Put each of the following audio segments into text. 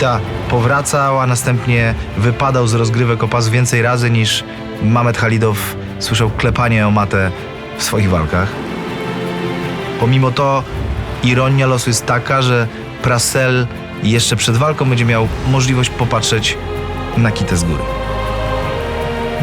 Kita powracał, a następnie wypadał z rozgrywek o pas więcej razy niż Mamet Halidow słyszał klepanie o matę w swoich walkach. Pomimo to ironia losu jest taka, że Prasel jeszcze przed walką będzie miał możliwość popatrzeć na Kitę z góry.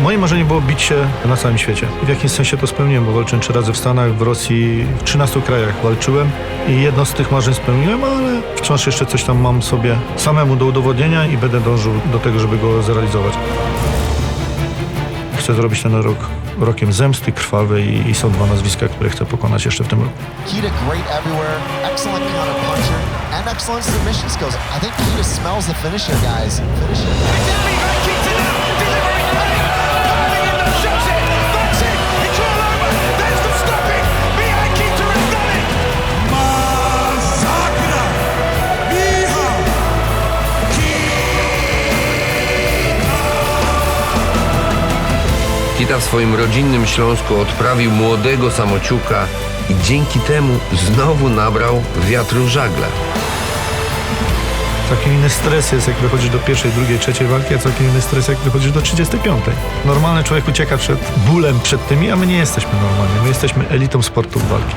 Moje marzenie było bić się na całym świecie. I w jakimś sensie to spełniłem, bo walczyłem trzy razy w Stanach, w Rosji, w 13 krajach walczyłem i jedno z tych marzeń spełniłem, ale wciąż jeszcze coś tam mam sobie samemu do udowodnienia i będę dążył do tego, żeby go zrealizować. Chcę zrobić ten rok rokiem zemsty krwawej i są dwa nazwiska, które chcę pokonać jeszcze w tym roku. Kita great everywhere, excellent counter puncher, and excellent submission skills. I think Kita smells the finisher, guys. Finisher. Kita w swoim rodzinnym Śląsku odprawił młodego samociuka i dzięki temu znowu nabrał wiatru w żagle. Całkiem inny stres jest, jak wychodzisz do pierwszej, drugiej, trzeciej walki, a całkiem inny stres, jak wychodzisz do 35. Normalny człowiek ucieka przed bólem, przed tymi, a my nie jesteśmy normalni. My jesteśmy elitą sportu walki.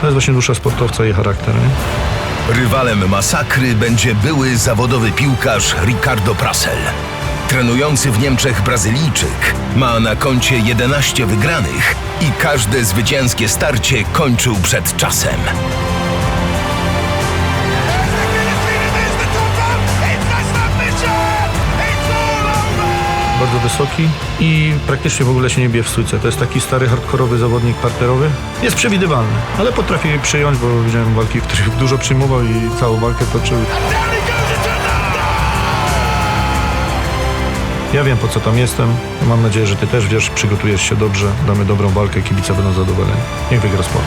To jest właśnie dusza sportowca i charakter, nie? Rywalem masakry będzie były zawodowy piłkarz Ricardo Prasel. Trenujący w Niemczech Brazylijczyk ma na koncie 11 wygranych i każde zwycięskie starcie kończył przed czasem. Bardzo wysoki i praktycznie w ogóle się nie bije w stójce. To jest taki stary, hardkorowy zawodnik parterowy. Jest przewidywalny, ale potrafi przyjąć, bo widziałem walki, w których dużo przyjmował i całą walkę toczył. Ja wiem, po co tam jestem. Mam nadzieję, że ty też wiesz, przygotujesz się dobrze, damy dobrą walkę, kibice będą zadowoleni. Niech wygra sport.